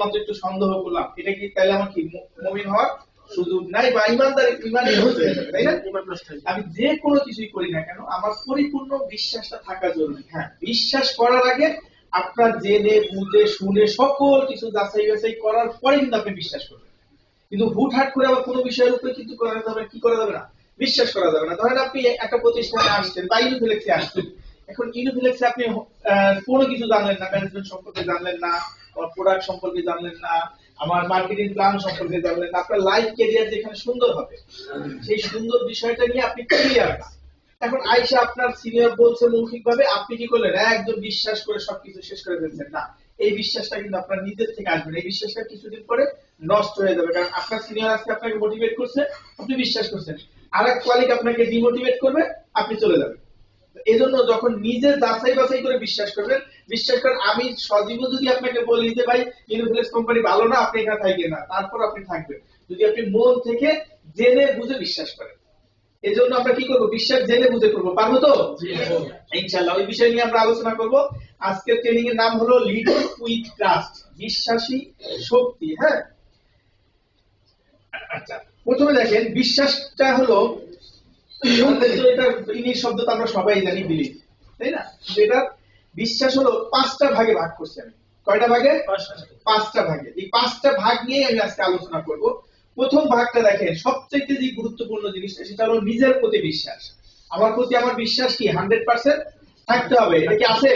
এটা কি তাহলে আমার কি মুমিন হওয়ার সুযোগ? নাই বা ইমানদার ইমানই হতে তাই না। আমি যে কোনো কিছুই করি না কেন আমার পরিপূর্ণ বিশ্বাসটা থাকা জরুরি। হ্যাঁ বিশ্বাস করার আগে আপনার জেনে বুঝে শুনে সকল কিছু যাচাই বাছাই করার পরে কিন্তু আপনি বিশ্বাস করবেন। কিন্তু হুটহাট করে আবার কোনো বিষয়ের উপরে কিন্তু করা যাবে কি করা যাবে না? বিশ্বাস করা যাবে না। ধরেন আপনি একটা প্রতিষ্ঠানে আসছেন বা ইউনিফিলেক্সে আসছেন। এখন ইউনিফিলেক্সে আপনি কোনো কিছু জানলেন না ম্যানেজমেন্ট সম্পর্কে জানলেন না প্রোডাক্ট সম্পর্কে জানলেন না, আমার মার্কেটিং প্ল্যান সম্পর্কে জানলেন না, আপনার লাইফ ক্যারিয়ার যেখানে সুন্দর হবে, সেই সুন্দর বিষয়টা নিয়ে আপনি ক্লিয়ার না। এখন আইসা আপনার সিনিয়র বলছে মৌখিক ভাবে আপনি কি করলেন? একদম বিশ্বাস করে সবকিছু শেষ করে ফেলছেন। না, এই বিশ্বাসটা কিন্তু আপনার নিজের থেকে আসবে। এই বিশ্বাসটা কিছুদিন পরে নষ্ট হয়ে যাবে, কারণ আপনার সিনিয়র আজকে আপনাকে মোটিভেট করছে, আপনি বিশ্বাস করছেন। আর এক কলিগ আপনাকে ডিমোটিভেট করবে, আপনি চলে যাবেন। এই জন্য যখন নিজের যাচাই বাছাই করে বিশ্বাস করবেন বিশ্বাস করেন আমি সজীব যদি আপনাকে বলি যে ভাই ইনফ্লুয়েন্স কোম্পানি ভালো না আপনি এখানে থাকবেন না। তারপর আপনি থাকবেন। যদি আপনি মন থেকে জেনে বুঝে বিশ্বাস করেন। এই জন্য আমরা কি করব? বিশ্বাস জেনে বুঝে করব। পারব তো? ইনশাল্লাহ ওই বিষয় নিয়ে আমরা আলোচনা করব। আজকের ট্রেনিং এর নাম হলো লিড উইথ ট্রাস্ট বিশ্বাসী শক্তি হ্যাঁ? আচ্ছা প্রথমে দেখেন বিশ্বাসটা হলো এটা ইংলিশ শব্দ আমরা সবাই জানি বিলিভ তাই না? এটা বিশ্বাস হলো পাঁচটা ভাগে ভাগ করছি আমি। কয়টা ভাগে। পাঁচটা ভাগে। এই পাঁচটা ভাগ নিয়ে আমি আজকে আলোচনা করব। প্রথম ভাগটা দেখেন সবচেয়ে যে গুরুত্বপূর্ণ জিনিসটা সেটা হলো নিজের প্রতি বিশ্বাস। আমার প্রতি আমার বিশ্বাস কি? হান্ড্রেড পার্সেন্ট থাকতে হবে। এটা কি আছে?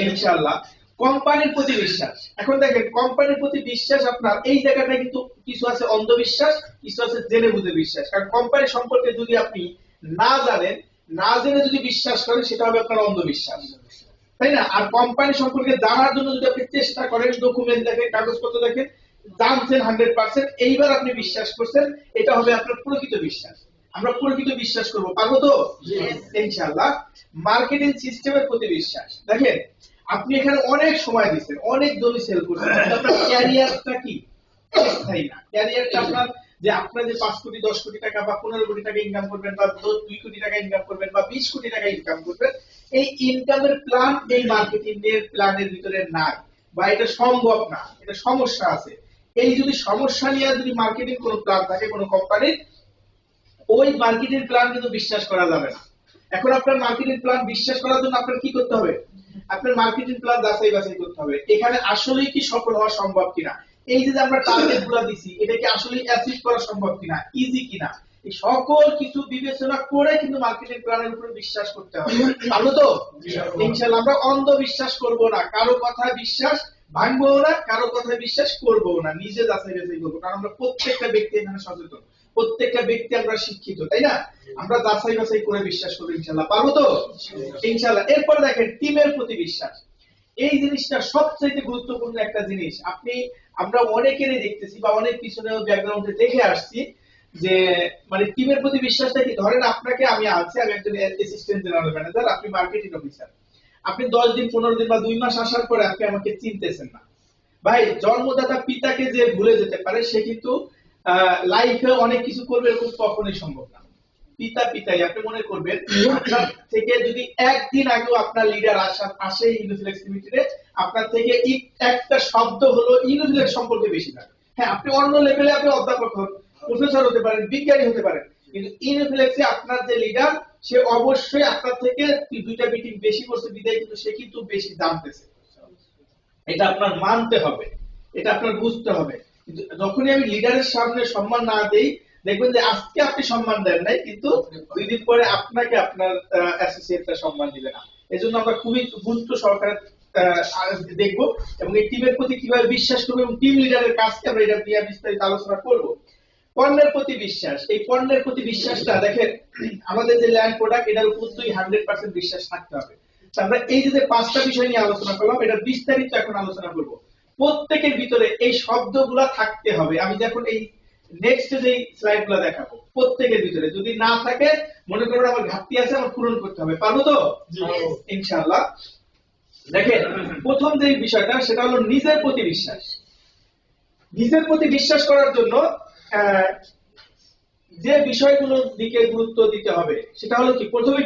ইনশাল্লাহ কোম্পানির প্রতি বিশ্বাস। এখন দেখেন কোম্পানির প্রতি বিশ্বাস আপনার এই জায়গাটা কিন্তু কিছু আছে অন্ধবিশ্বাস কিছু আছে জেনে বুঝে বিশ্বাস। কারণ কোম্পানি সম্পর্কে যদি আপনি না জানেন না জেনে যদি বিশ্বাস করেন সেটা হবে আপনার অন্ধবিশ্বাস। তাই না? আর কোম্পানি সম্পর্কে জানার জন্য যদি আপনি চেষ্টা করেন ডকুমেন্ট দেখেন কাগজপত্র দেখেন জানছেন হান্ড্রেড পার্সেন্ট এইবার আপনি বিশ্বাস করছেন এটা হবে আপনার প্রকৃত বিশ্বাস। আমরা প্রকৃত বিশ্বাস করব। পারব তো? ইনশাল্লাহ মার্কেটিং সিস্টেমের প্রতি বিশ্বাস। দেখেন আপনি এখানে অনেক সময় দিচ্ছেন, অনেক জমি সেল করছেন। আপনার ক্যারিয়ারটা কি? স্থায়ী না। ক্যারিয়ারটা আপনার যে আপনার যে পাঁচ কোটি, দশ কোটি টাকা বা পনেরো কোটি টাকা ইনকাম করবেন বা দুই কোটি টাকা ইনকাম করবেন বা বিশ কোটি টাকা ইনকাম করবেন, এই ইনকামের প্ল্যান এই মার্কেটিং এর প্ল্যানের ভিতরে নাই বা এটা সম্ভব না, এটা সমস্যা আছে। এই যদি সমস্যা নিয়ে যদি মার্কেটিং কোনো প্ল্যান থাকে কোনো কোম্পানির ওই মার্কেটিং প্ল্যান কিন্তু বিশ্বাস করা যাবে না। এখন আপনার মার্কেটিং প্ল্যান বিশ্বাস করার জন্য আপনার কি করতে হবে? আপনার মার্কেটিং প্ল্যান যাচাই বাছাই করতে হবে। এখানে আসলেই কি সফল হওয়া সম্ভব কিনা? এই যে আমরা টার্গেটগুলা দিছি, এটা কি আসলে অ্যাচিভ করা সম্ভব কিনা? ইজি কিনা? এই সকল কিছু বিবেচনা করে কিন্তু মার্কেটিং প্ল্যানের উপরে বিশ্বাস করতে হবে। ভালো তো? ইনশাআল্লাহ, আমরা অন্ধ বিশ্বাস করব না। কারও কথা বিশ্বাস ভাঙবো না, কারও কথা বিশ্বাস করব না। নিজে যাচাই বাছাই করব। কারণ আমরা প্রত্যেকটা ব্যক্তি এখানে সচেতন। প্রত্যেকটা ব্যক্তি আমরা শিক্ষিত, তাই না? আমরা যাচাই বাছাই করে বিশ্বাস করব ইনশাল্লাহ পারব তো? ইনশাল্লাহ এরপর দেখেন, টিমের প্রতি বিশ্বাস। এই জিনিসটা সবচেয়ে গুরুত্বপূর্ণ একটা জিনিস। আপনি, আমরা অনেকেরই দেখতেছি বা অনেক পিছনেও ব্যাকগ্রাউন্ডে দেখে আসছি যে মানে টিমের প্রতি বিশ্বাসটা কি? ধরেন আপনাকে আমি আছি, আমি একজন অ্যাসিস্ট্যান্ট জেনারেল ম্যানেজার আপনি মার্কেটিং অফিসার আপনি দশ দিন, পনেরো দিন বা দুই মাস আসার পরে আপনি আমাকে চিনতেছেন না। ভাই, জন্মদাতা পিতাকে যে ভুলে যেতে পারে, সে কিন্তু লাইফে অনেক কিছু করবে এরকম কখনোই সম্ভব না। পিতা পিতাই, আপনি মনে করবেন, আপনার থেকে যদি একদিন আগেও আপনার লিডার আসা আসে ইউনিফ্লেক্স লিমিটেডে আপনার থেকে একটা শব্দ হলো ইউনিফ্লেক্স সম্পর্কে বেশি জানে হ্যাঁ আপনি অন্য লেভেলে আপনি অধ্যাপক হন প্রফেসর হতে পারেন, বিজ্ঞানী হতে পারেন, কিন্তু ইউনিফ্লেক্সে আপনার যে লিডার সে অবশ্যই আপনার থেকে দুইটা মিটিং বেশি করছে, বিদায় কিন্তু সে কিন্তু বেশি জানতেছে এটা আপনার মানতে হবে, এটা আপনার বুঝতে হবে। যখনই আমি লিডারের সামনে সম্মান না দেই দেখবেন যে আজকে আপনি সম্মান দেন নাই কিন্তু দুই দিন পরে আপনাকে আপনার অ্যাসোসিয়েটরা সম্মান দিবে না। এই জন্য আমরা খুবই গুরুত্ব সহকারে আহ, দেখব এবং এই টিমের প্রতি কীভাবে বিশ্বাস করব এবং টিম লিডারের কাজকে আমরা এটা নিয়ে বিস্তারিত আলোচনা করব। পণ্যের প্রতি বিশ্বাস এই পণ্যের প্রতি বিশ্বাসটা দেখেন আমাদের যে ল্যান্ড প্রোডাক্ট এটার উপর তুই হান্ড্রেড পার্সেন্ট বিশ্বাস থাকতে হবে। আমরা এই যে পাঁচটা বিষয় নিয়ে আলোচনা করলাম এটা বিস্তারিত এখন আলোচনা করব। প্রত্যেকের ভিতরে এই শব্দগুলা থাকতে হবে। আমি যখন এই নেক্সট যে স্লাইডগুলো দেখাবো প্রত্যেকের ভিতরে। যদি না থাকে মনে করবেন আমার ঘাটতি আছে আমার পূরণ করতে হবে। পারব তো? ইনশাআল্লাহ। দেখেন প্রথম যে বিষয়টা সেটা হলো নিজের প্রতি বিশ্বাস। নিজের প্রতি বিশ্বাস করার জন্য আহ, যে বিষয়গুলোর দিকে গুরুত্ব দিতে হবে সেটা হলো কি? প্রথমে